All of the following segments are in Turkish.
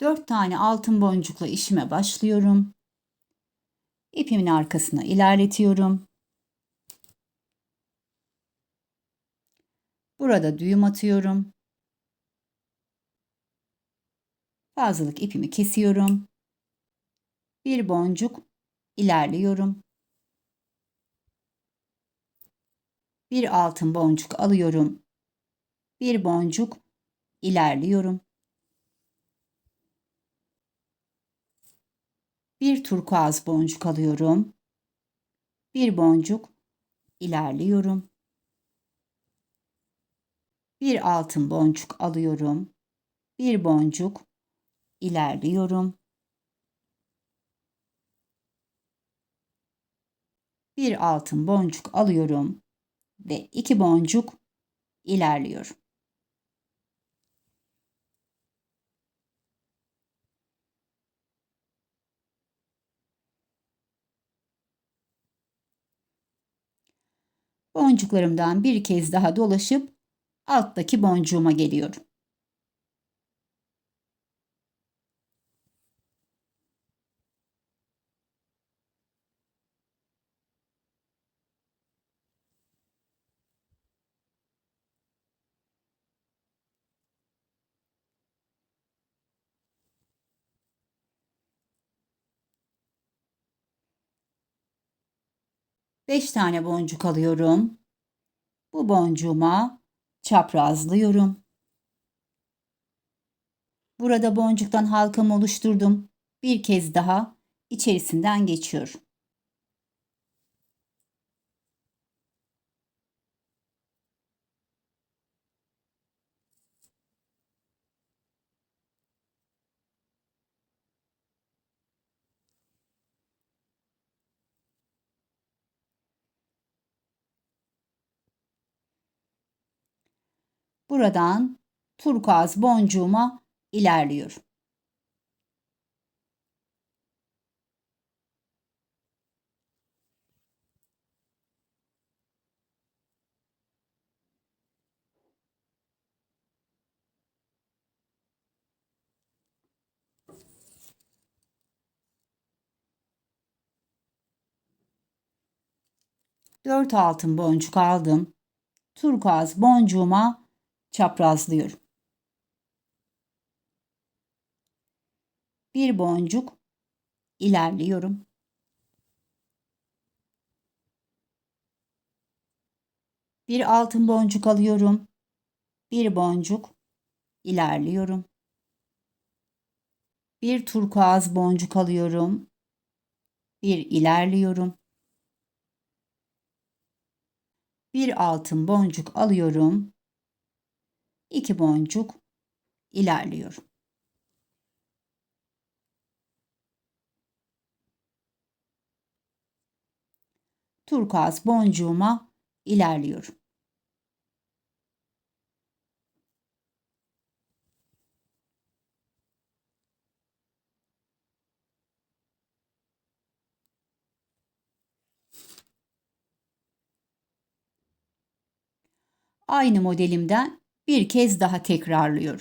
4 tane altın boncukla işime başlıyorum. İpimin arkasına ilerletiyorum. Burada düğüm atıyorum. Fazlalık ipimi kesiyorum. Bir boncuk ilerliyorum. Bir altın boncuk alıyorum. Bir boncuk ilerliyorum. Bir turkuaz boncuk alıyorum. Bir boncuk ilerliyorum. Bir altın boncuk alıyorum. Bir boncuk ilerliyorum. Bir altın boncuk alıyorum ve iki boncuk ilerliyorum. Boncuklarımdan bir kez daha dolaşıp alttaki boncuğuma geliyorum. Beş tane boncuk alıyorum. Bu boncuğuma çaprazlıyorum. Burada boncuktan halkamı oluşturdum. Bir kez daha içerisinden geçiyorum. Buradan turkuaz boncuğuma ilerliyorum. Dört altın boncuk aldım. Turkuaz boncuğuma çaprazlıyorum. Bir boncuk ilerliyorum. Bir altın boncuk alıyorum. Bir boncuk ilerliyorum. Bir turkuaz boncuk alıyorum. Bir ilerliyorum. Bir altın boncuk alıyorum. 2 boncuk ilerliyorum. Turkuaz boncuğuma ilerliyorum. Aynı modelimden bir kez daha tekrarlıyorum.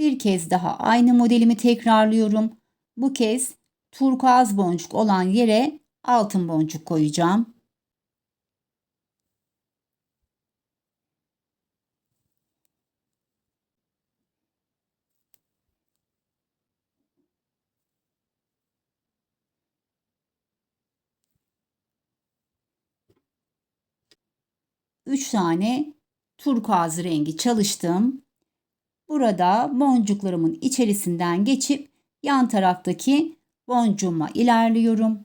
Bir kez daha aynı modelimi tekrarlıyorum. Bu kez turkuaz boncuk olan yere altın boncuk koyacağım. Üç tane turkuaz rengi çalıştım. Burada boncuklarımın içerisinden geçip yan taraftaki boncuğuma ilerliyorum.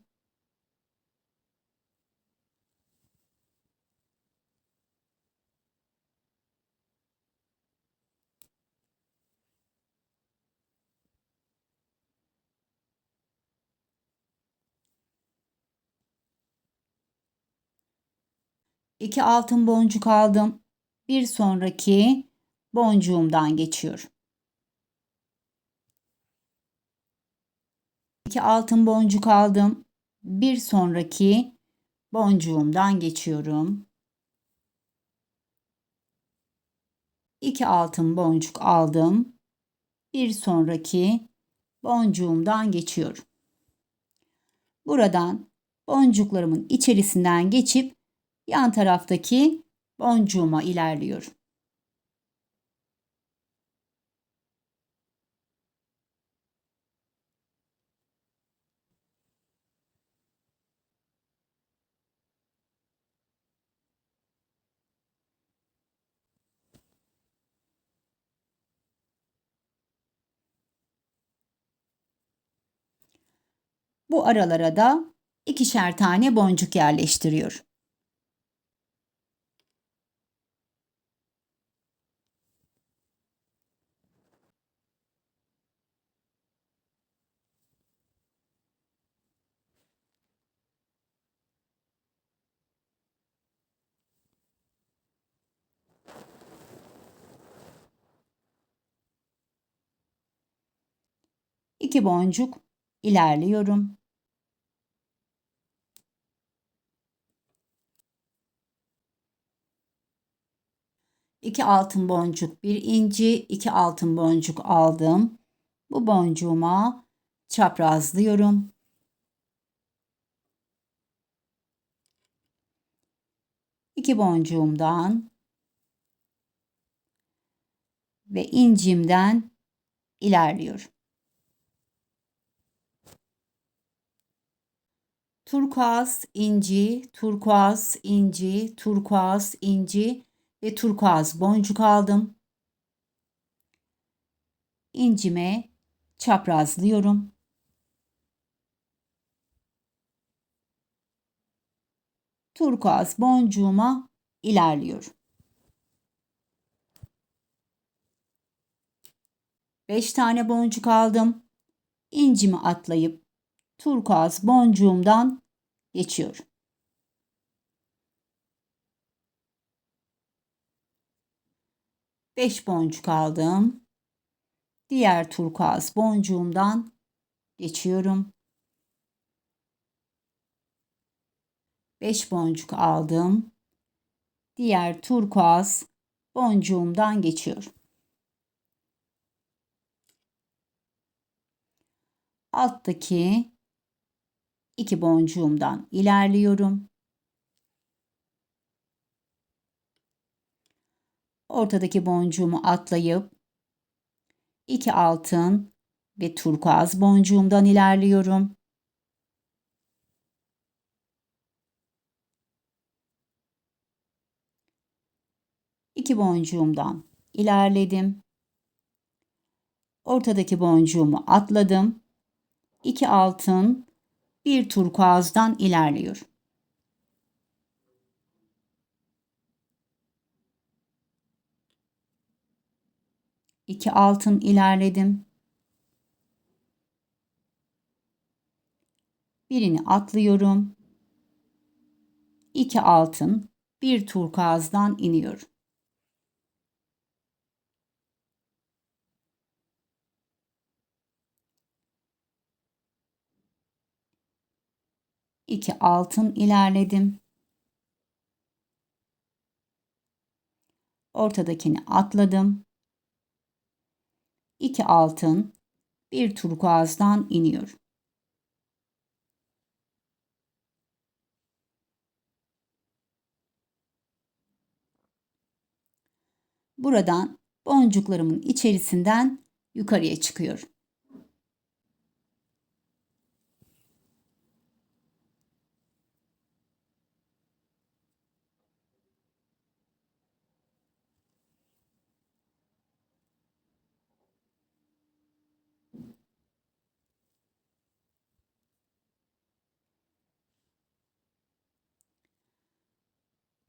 İki altın boncuk aldım. Bir sonraki boncuğumdan geçiyorum. 2 altın boncuk aldım. Bir sonraki boncuğumdan geçiyorum. 2 altın boncuk aldım. Bir sonraki boncuğumdan geçiyorum. Buradan boncuklarımın içerisinden geçip yan taraftaki boncuğuma ilerliyorum. Bu aralara da ikişer tane boncuk yerleştiriyor. İki boncuk ilerliyorum. İki altın boncuk, bir inci, iki altın boncuk aldım. Bu boncuğuma çaprazlıyorum. İki boncuğumdan ve incimden ilerliyorum. Turkuaz, inci, turkuaz, inci, turkuaz, inci ve turkuaz boncuk aldım. İncime çaprazlıyorum. Turkuaz boncuğuma ilerliyorum. 5 tane boncuk aldım. İncimi atlayıp turkuaz boncuğumdan geçiyorum. Beş boncuk aldım. Diğer turkuaz boncuğumdan geçiyorum. Beş boncuk aldım. Diğer turkuaz boncuğumdan geçiyorum. Alttaki iki boncuğumdan ilerliyorum. Ortadaki boncuğumu atlayıp iki altın ve turkuaz boncuğumdan ilerliyorum. İki boncuğumdan ilerledim. Ortadaki boncuğumu atladım. İki altın, bir turkuazdan ilerliyorum. 2 altın ilerledim. Birini atlıyorum. 2 altın, bir turkuazdan iniyorum. İki altın ilerledim. Ortadakini atladım. 2 altın, bir turkuazdan iniyor. Buradan boncuklarımın içerisinden yukarıya çıkıyorum.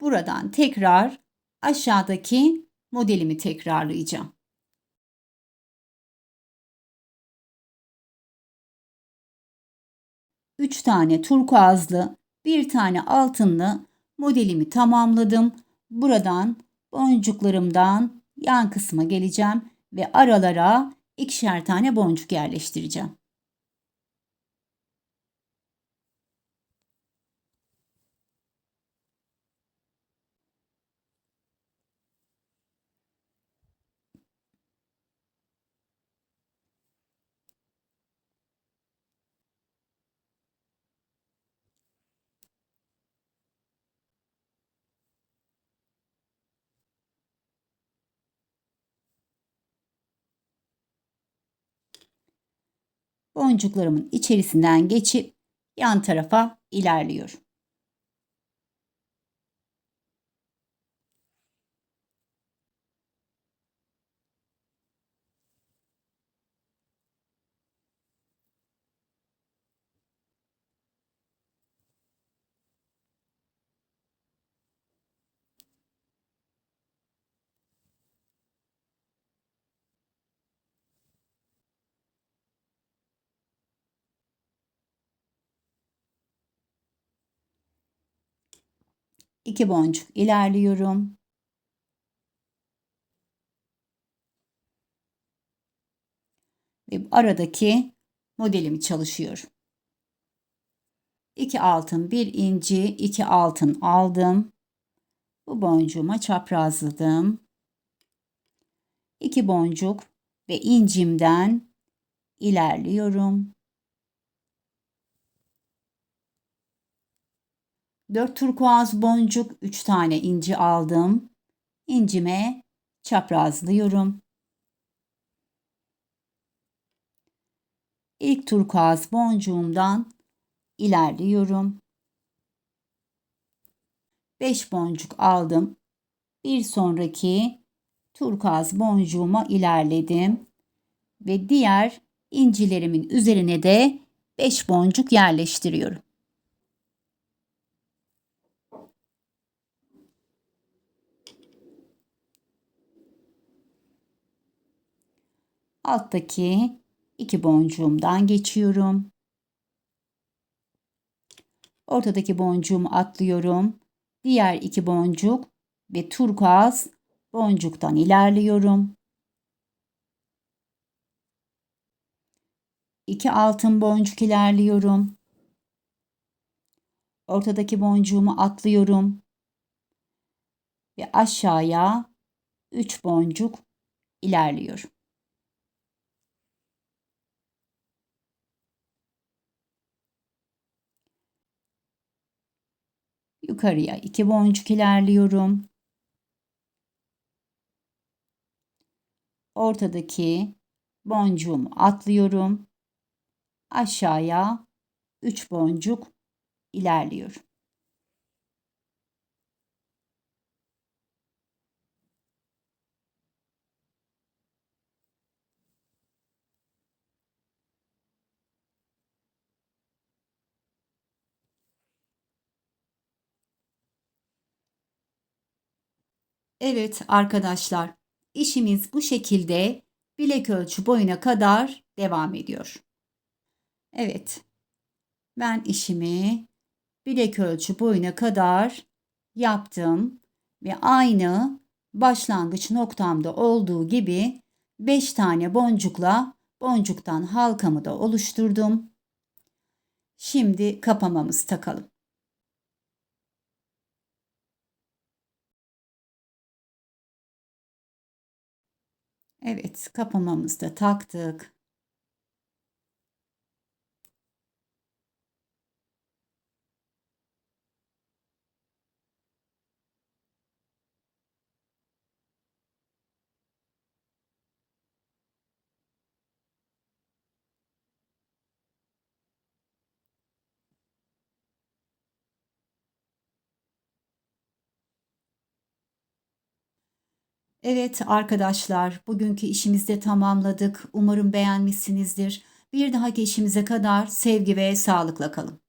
Buradan tekrar aşağıdaki modelimi tekrarlayacağım. Üç tane turkuazlı, bir tane altınlı modelimi tamamladım. Buradan boncuklarımdan yan kısma geleceğim ve aralara ikişer tane boncuk yerleştireceğim. Boncuklarımın içerisinden geçip yan tarafa ilerliyorum. İki boncuk ilerliyorum. Ve aradaki modelimi çalışıyorum. 2 altın, 1 inci, 2 altın aldım. Bu boncuğuma çaprazladım. 2 boncuk ve incimden ilerliyorum. 4 turkuaz boncuk, 3 tane inci aldım. İncime çaprazlıyorum. İlk turkuaz boncuğumdan ilerliyorum. 5 boncuk aldım. Bir sonraki turkuaz boncuğuma ilerledim ve diğer incilerimin üzerine de 5 boncuk yerleştiriyorum. Alttaki iki boncuğumdan geçiyorum. Ortadaki boncuğumu atlıyorum. Diğer iki boncuk ve turkuaz boncuktan ilerliyorum. İki altın boncuk ilerliyorum. Ortadaki boncuğumu atlıyorum. Ve aşağıya 3 boncuk ilerliyorum. Yukarıya iki boncuk ilerliyorum. Ortadaki boncuğumu atlıyorum. Aşağıya 3 boncuk ilerliyorum. Evet arkadaşlar, işimiz bu şekilde bilek ölçü boyuna kadar devam ediyor. Evet, ben işimi bilek ölçü boyuna kadar yaptım ve aynı başlangıç noktamda olduğu gibi 5 tane boncukla boncuktan halkamı da oluşturdum. Şimdi kapamamızı takalım. Evet, kapamamızı da taktık. Evet arkadaşlar, bugünkü işimizde tamamladık. Umarım beğenmişsinizdir. Bir dahaki işimize kadar sevgi ve sağlıkla kalın.